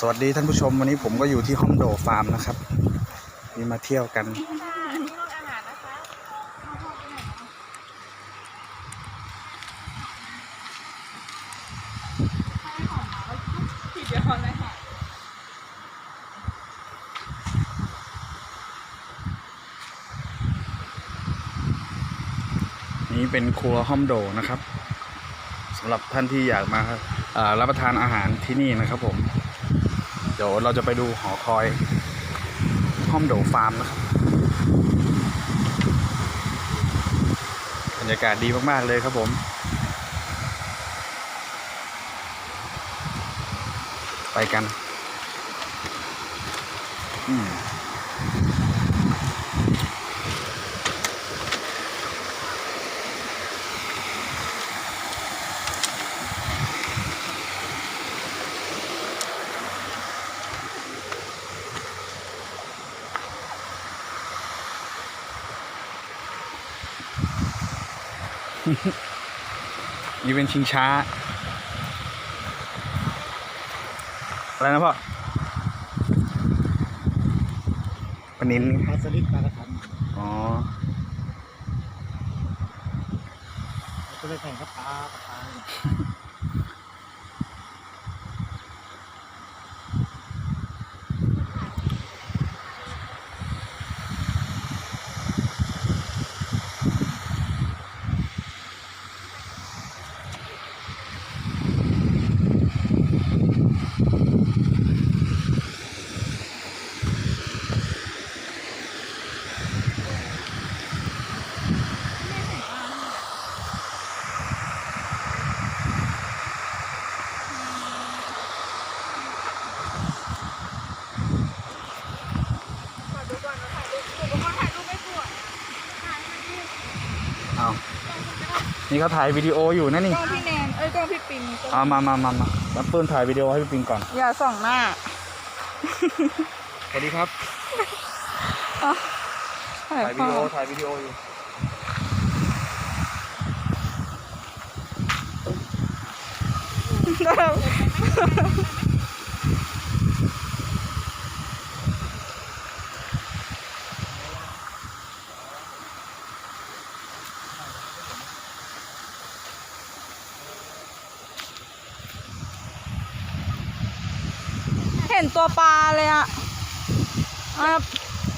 สวัสดีท่านผู้ชมวันนี้ผมก็อยู่ที่ห้องโดฟาร์มนะครับนี่มาเที่ยวกันนี่ร้านอาหารนะจ๊ะข้าวไปไหนนี่เป็นครัวห้องโดนะครับสำหรับท่านที่อยากมารับประทานอาหารที่นี่นะครับผม เดี๋ยวเราจะไปดูหอคอยห้องโดฟาร์มนะครับบรรยากาศดีมาก ๆ เลยครับผมไปกัน อืม นี่เป็นชิงช้า อะไรนะพ่อปลานินปลาสลิดปลากระทันอ๋อก็เลยแข่งกับปลากระทัน ขอดูก่อนนะถ่ายรูปหนูเป็นคนถ่ายรูปไม่สวยถ่ายให้พี่ เอานี่เขาถ่ายวิดีโออยู่นะนี่กล้องพี่แนนเอ้ยกล้องพี่ปิงกล้องเอามามามามาแล้วปืนถ่ายวิดีโอให้พี่ปิงก่อน อย่าส่องหน้า สวัสดีครับ ถ่ายถ่ายพวิอดีโอ ถ่ายวิดีโออยู่เห็นตัวปลาเลยอะอะ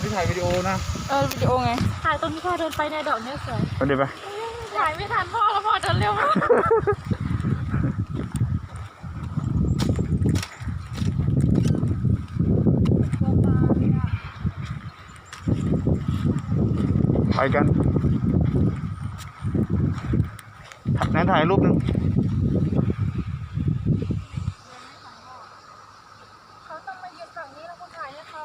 นี่ถ่ายวิดีโอนะเออวิดีโอไง ถ่ายตรงที่พ่อเดินไปในดอกเนี้ยสวยไปเดี๋ยวไปถ่ายไม่ทันพ่อแล้วพ่อเดินเร็วมากไปกันนั้นถ่ายรูปหนึง เขาต้องมายืนฝั่งนี้แล้วคุณถ่ายให้เขา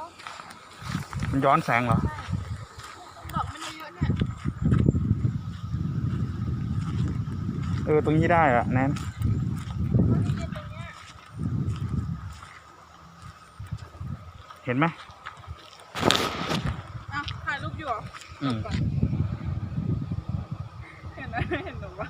มันย้อนแสงเหรอดอกมันเยอะๆเนี่ยเออตรงนี้ได้อะแนนเห็นไหมอะถ่ายรูปอยู่เหรออืม เห็นไหมเห็นหนูว่า